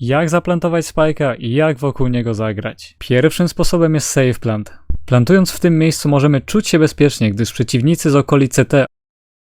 jak zaplantować spike'a i jak wokół niego zagrać. Pierwszym sposobem jest save plant. Plantując w tym miejscu możemy czuć się bezpiecznie, gdyż przeciwnicy z okolic CT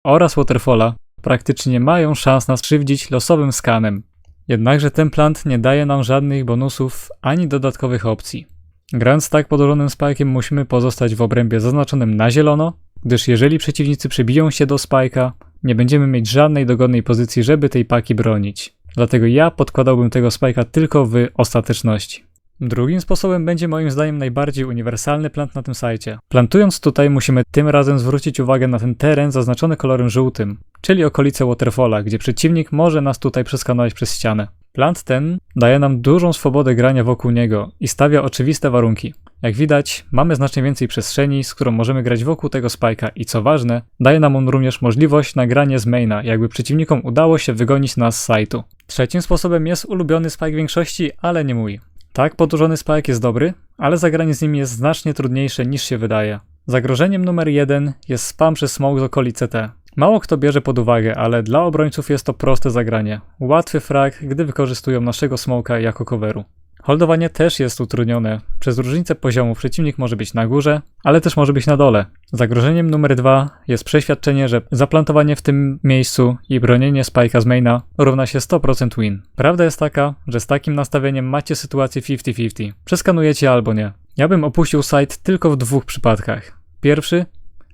oraz Waterfalla praktycznie nie mają szans nas krzywdzić losowym skanem. Jednakże ten plant nie daje nam żadnych bonusów ani dodatkowych opcji. Grając tak podłożonym spike'iem musimy pozostać w obrębie zaznaczonym na zielono, gdyż jeżeli przeciwnicy przybiją się do spike'a, nie będziemy mieć żadnej dogodnej pozycji, żeby tej paki bronić. Dlatego ja podkładałbym tego spike'a tylko w ostateczności. Drugim sposobem będzie moim zdaniem najbardziej uniwersalny plant na tym sajcie. Plantując tutaj musimy tym razem zwrócić uwagę na ten teren zaznaczony kolorem żółtym, czyli okolice Waterfalla, gdzie przeciwnik może nas tutaj przeskanować przez ścianę. Plant ten daje nam dużą swobodę grania wokół niego i stawia oczywiste warunki. Jak widać, mamy znacznie więcej przestrzeni, z którą możemy grać wokół tego spajka i co ważne, daje nam on również możliwość nagrania z maina, jakby przeciwnikom udało się wygonić nas z sajtu. Trzecim sposobem jest ulubiony spike większości, ale nie mój. Tak, podłużony spike jest dobry, ale zagranie z nim jest znacznie trudniejsze niż się wydaje. Zagrożeniem numer jeden jest spam przez smoke z okolicy T. Mało kto bierze pod uwagę, ale dla obrońców jest to proste zagranie. Łatwy frag, gdy wykorzystują naszego smoka jako coveru. Holdowanie też jest utrudnione. Przez różnicę poziomu przeciwnik może być na górze, ale też może być na dole. Zagrożeniem numer dwa jest przeświadczenie, że zaplantowanie w tym miejscu i bronienie spajka z maina równa się 100% win. Prawda jest taka, że z takim nastawieniem macie sytuację 50-50. Przeskanujecie albo nie. Ja bym opuścił site tylko w dwóch przypadkach. Pierwszy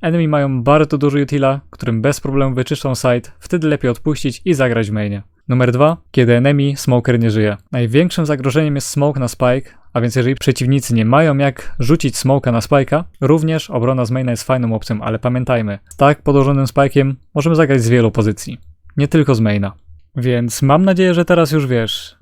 Enemy mają bardzo dużo utila, którym bez problemu wyczyszczą site, wtedy lepiej odpuścić i zagrać w mainie. Numer dwa, kiedy enemy, smoker nie żyje. Największym zagrożeniem jest smoke na spike, a więc jeżeli przeciwnicy nie mają jak rzucić smoka na spike'a, również obrona z maina jest fajną opcją, ale pamiętajmy, tak podłożonym spike'iem możemy zagrać z wielu pozycji, nie tylko z maina. Więc mam nadzieję, że teraz już wiesz,